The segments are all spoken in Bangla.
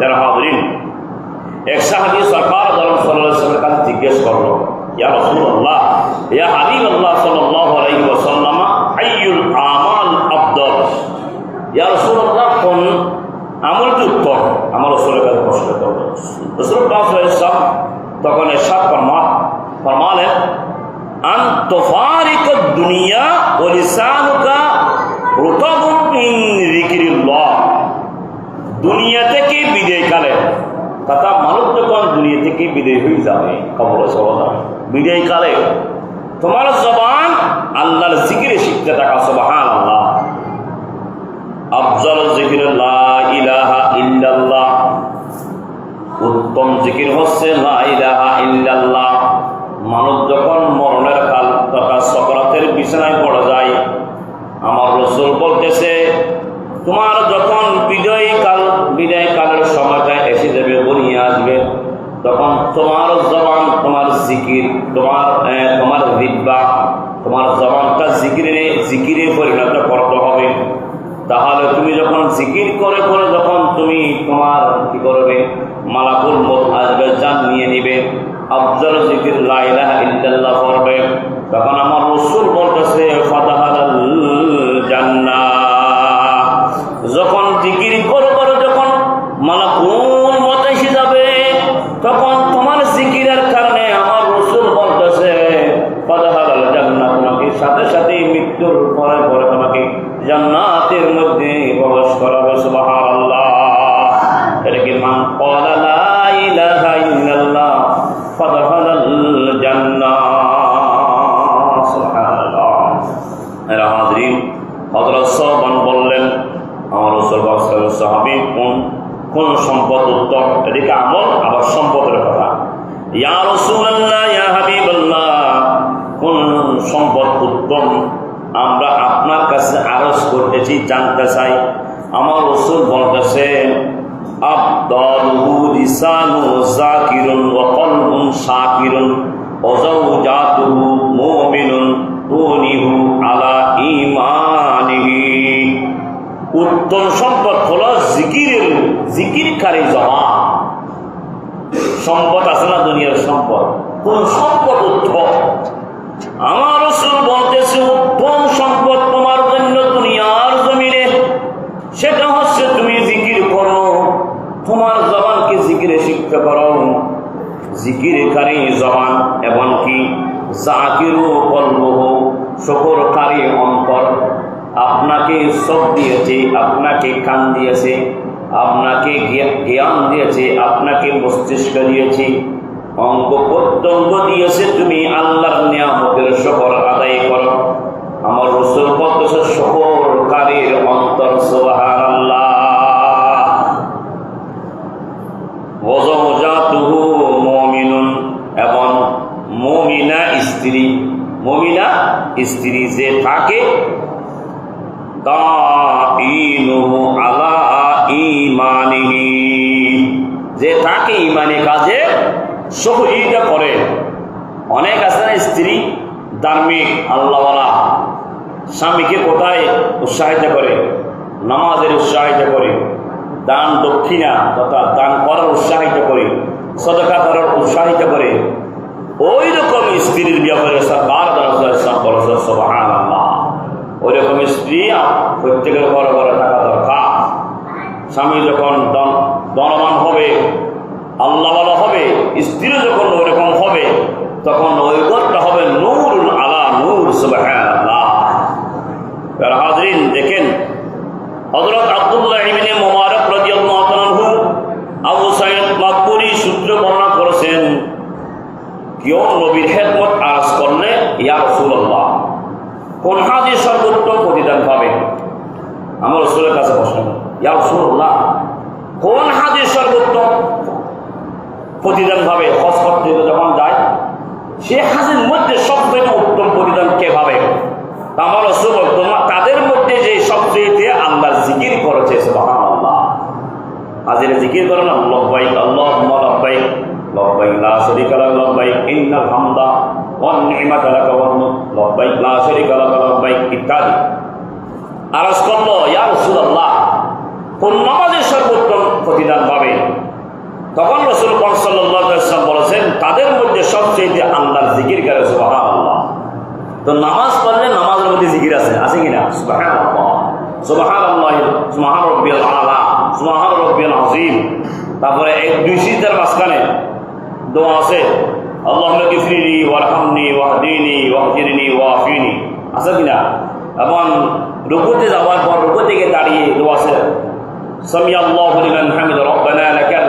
যারা হাজরিন, এক সাহাবি সরকার সাল্লাহ কাছে জিজ্ঞেস করল, ইয়া রসুল্লাহ ইয়া হাবিব আল্লাহ সাল্লাহ আলাইহি ওয়াসাল্লাম, আইয়ুল আমাল আফদল? ইয়া রসুল্লাহ কোন আমলটি উত্তম? আমার রসুলের কাছে প্রশ্ন করল। রসুল পাক তখন এসব ফরমা, ফরমালেন, আন তথা মানুষ যখন দুনিয়া থেকে বিদায় হয়ে যাবে, কবর যাবে। বিদায় কালে তোমার জবান আল্লাহর জিকিরে শিখতে থাকা সুবহান আল্লাহ আফজল জিকির ইলাহা ইল্লাল্লাহ। উত্তম জিকির হচ্ছে লা ইলাহা ইল্লাল্লাহ। মানুষ যখন মরণের কাল তথা সকরাতের বিছানায় পড়ে যায় আমার রসুল বলতেছে তোমার যখন বিজয় কাল বিদায় কালের সময়টা এসে যাবে বনিয়ে আসবে তখন তোমার জবান তোমার জিকির তোমার তোমার রিব্বা তোমার জবানটা জিকিরে জিকিরে পরিণত করতে হবে। তাহলে তুমি যখন জিকির করে করে যখন তুমি তোমার কি করবে? মালাকুল মত আসবে, জান নিয়ে নিবে। আফজল জিকির, লা ইলাহা ইল্লাল্লাহ করবে তখন আমার রসুল বলতেছে জান্নাহ। যখন জিকির করে করে যখন মালাকুল হযরত সাহাবান বললেন, আমার রাসূল সাল্লাল্লাহু কোন কোন সম্পদ উত্তম এদিকে আমল আবার সম্পদের কথা। ইয়া রাসূলুল্লাহ, ইয়া হাবিবাল্লাহ, কোন সম্পদ উত্তম? আমরা আপনার কাছে আরজ করতেছি, জানতে চাই। আমার রসুল বলতেছেন উত্তম সম্পদ জমা সম্পদ আছে না দুনিয়ার সম্পদ? কোন সম্পদ উত্তম? আমার বলতেছে, উত্তম সম্পদ তোমার জন্য দুনিয়ার জমিনে। সেটা হচ্ছে তুমি জিকির করো তোমার জবানকে জিকিরে শিক্ষা করো। জিকিরে কারি জবান এবং কি জাকিরু কলবহ শকরকারী অন্তর আপনাকে সব দিয়েছে, আপনাকে কান দিয়েছে, আপনাকে জ্ঞা- জ্ঞান দিয়েছে, আপনাকে মস্তিষ্ক দিয়েছে। অঙ্গ প্রত্যঙ্গ দিয়েছে তুমি আল্লাহর নিয়ামতের শকর আদায় করো। আমার রসুল বলতেছে, শকরকারীর অন্তর সোহান আল্লাহ ওজমজাতুহু মুমিনুন, এবং মুমিনা স্ত্রী মুমিনা স্ত্রী যে থাকে আলা ঈমানিহি। যে তাকে ইমানে কাজে সহযোগিতা করে। অনেক আছে না স্ত্রী ধার্মিক, আল্লাহওয়ালা, স্বামীকে কোথায় উৎসাহিত করে? নামাজের উৎসাহিত করে। দান দক্ষিণা তথা দান করার উৎসাহিত করে, সদকা করার উৎসাহিত করে ওই রকম স্ত্রীর ব্যাপারে ওই রকম স্ত্রী প্রত্যেকের বড় বড় থাকা দরকার। স্বামী যখন ধনবান হবে আল্লাহওয়ালা হবে, স্ত্রী যখন ওইরকম হবে, তখন ওই ঘরটা হবে নূরুল আলা নূর হাজরিন, দেখেন, হযরত আব্দুল্লাহ মুবারক রাদিয়াল্লাহু তাআলাহু আবু সাইদ মাকবুরি সূত্র বর্ণনা করেছেন কেউ নবীর খেদমত আরজ করলে ইয়া রাসূলুল্লাহ কোন হাদিস সর্বোত্তম প্রতিদান পাবে আমার রসুলের কাছে প্রশ্ন ইয়া রাসূলুল্লাহ কোন হাদিস সর্বোত্তম প্রতিদান পাবে হজ করতে যখন যায়, সে হাজির মধ্যে সবচেয়ে উত্তম প্রতিদান কে পাবে আমার রসুল তোমার তাদের মধ্যে যে সবচেয়ে আল্লাহ জিকির করেছে সুবহান আল্লাহ হাজিরে জিকির করো না লব্বাইক আল্লাহুম্মা লব্বাইক লব্বাইক লা শারীকা লাক লব্বাইক ইন্নাল হামদা ওয়ান নি'মাতা লাক ওয়াল মুলক লব্বাইক লা শারীকা লাক লব্বাইক ইত্যাদি। আরজ করল, ইয়া রাসূলুল্লাহ, কোন নামাজের সর্বোত্তম প্রতিদান পাবে তখন রসুল সাল্লাম বলেছেন, তাদের মধ্যে সবচেয়ে যে আল্লাহর জিকির করে? সুবাহ তো নামাজ পড়লে নামাজের মধ্যে জিকির আছে আছে কিনা তারপরে এক, দুই সিজদার মাঝখানে দোয়া আছে আল্লাহ গিফরিনি ওয়ারহামনি ওয়াহদিনি ওয়াহদিনি ওয়াফিনি। আছে কিনা এবং রুকুতে যাওয়ার পর রুকু থেকে দাঁড়িয়ে দোয়া আছে সামি আল্লাহ হলিমান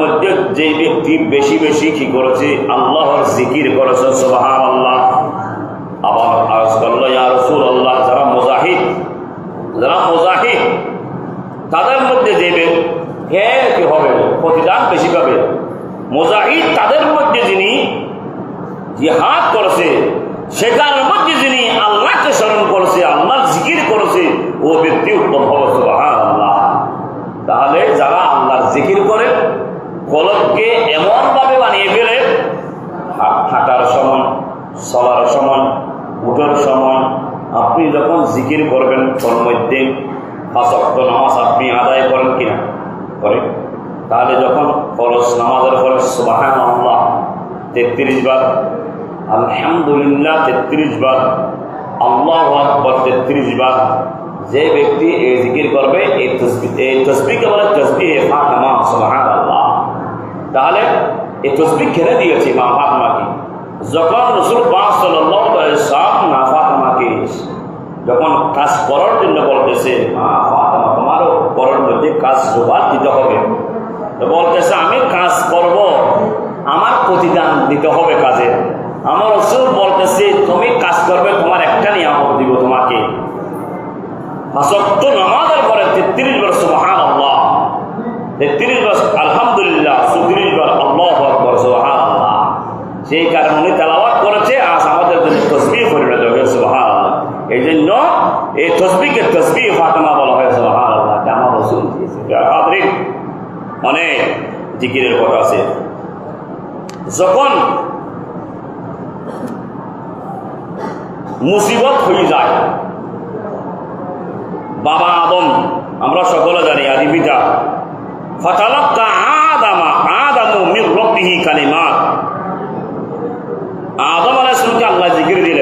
মধ্যে যে ব্যক্তি বেশি বেশি কি করেছে? আল্লাহর জিকির করেছে সোহান আল্লাহ আবার ইয়া রসুল আল্লাহ যারা মুজাহিদ যারা মুজাহিদ, তাদের মধ্যে যে হে কি হবে? প্রতিদান বেশি পাবে। মুজাহিদ তাদের মধ্যে যিনি জিহাদ করেছে, সেটার মধ্যে যিনি আল্লাহকে স্মরণ করেছে আল্লাহ জিকির করেছে, ও ব্যক্তি উত্তম হবে সুবহান আল্লাহ তাহলে যারা আল্লাহর জিকির করে কলবকে এমনভাবে বানিয়ে ফেলে হা- হাঁটার সময় চলার সময় উঠার সময় আপনি যখন জিকির করবেন তোর মধ্যে পাঁচক্ত নামাজ আপনি আদায় করেন কিনা? করে। তাহলে যখন ফরজ নামাজের পরে সুবাহান আল্লাহ তেত্রিশ বার, আলহামদুলিল্লাহ তেত্রিশ বার, আল্লাহ আকবর তেত্রিশ বার, যে ব্যক্তি এই জিকির করবে, এই তসবি, এই তসবিকে বলে তসবি ফাতেমা সুবহান আল্লাহ তাহলে এই তসবি খেলে দিয়েছে মা ফাতেমাকে যখন রসুল সাল্লাম না যখন কাজ করার জন্য বলতেছে, মা ফাতেমা, তোমারও করার মধ্যে কাজ জোগাড় দিতে হবে। তো বলতেছে, আমি কাজ করব, আমার প্রতিদান দিতে হবে কাজে। আমার রসুল বলতেছে, তুমি কাজ করবে, তোমার একটা নিয়ামত দিব তোমাকে। আসক্ত নামাজের পরে তেত্রিশ বার সুবহান আল্লাহ তেত্রিশ বার আলহামদুলিল্লাহ চৌত্রিশ বার আল্লাহ আকবর সুবহান আল্লাহ সেই কারণে উনি তেলাওয়াত করেছে আজ আমাদের জন্য তসবি পরিণত হয়ে সুবহান আল্লাহ এই জন্য এই তসবিকে তসবি ফাতেমা বলা হয় সুবহান আমার অনেক জিকিরের কথা আছে। যখন মুসিবত হয়ে যায়, বাবা আদম, আমরা সকলে জানি, আদি পিতা, ফতালাক্কা আদামা, আদামু মির আদম আলাইহিস আল্লাহ জিকির দিলেন।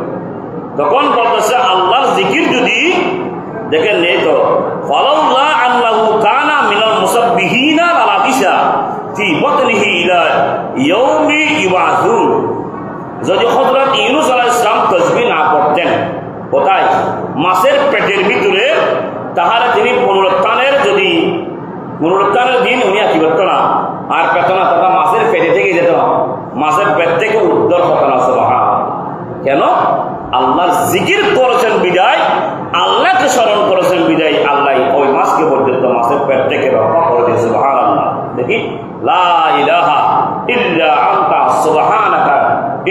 তখন বলতেছে, আল্লাহর জিকির যদি দেখেন নেই তো আল্লাহু কানা যদি হযরত ইউনূস আলাইহিস সালাম না করতেন কোথায়? মাছের পেটের ভিতরে, তাহলে তিনি পুনরুত্থানের যদি, পুনরুত্থানের দিন উনি আর কি করতো না? আর পেত না মাছের পেটে থেকে যেত মাছের পেট থেকে উদ্ধার হতো না কেন? আল্লাহর জিকির করেছেন বিদায় আল্লাহকে স্মরণ করেছেন বিদায় আল্লাহ ওই মাছকে পর্যন্ত মাছের পেট থেকে রক্ষা করে দিয়েছে সুবহান আল্লাহ দেখি লা ইলাহা ইল্লা আনতা সুবহানাকা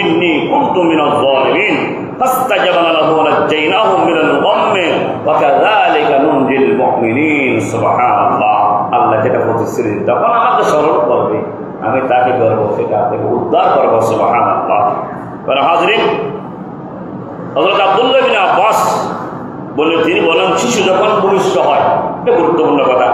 ইন্নী কুনতু মিনাজ জালিমিন فاستجبنا له ونجيناه من الغم وكذلك ننجي المؤمنين سبحان الله আল্লাহ যেটা প্রতিশ্রুতি তখন আমাকে স্মরণ করবে আমি তাকে করবো সেটা থেকে উদ্ধার করবো সুবহান আল্লাহ হাজরিন হজরত আব্দুল্লাহ বিন আব্বাস বলে তিনি বলেন শিশু যখন ভূমিষ্ঠ হয় এটা গুরুত্বপূর্ণ কথা।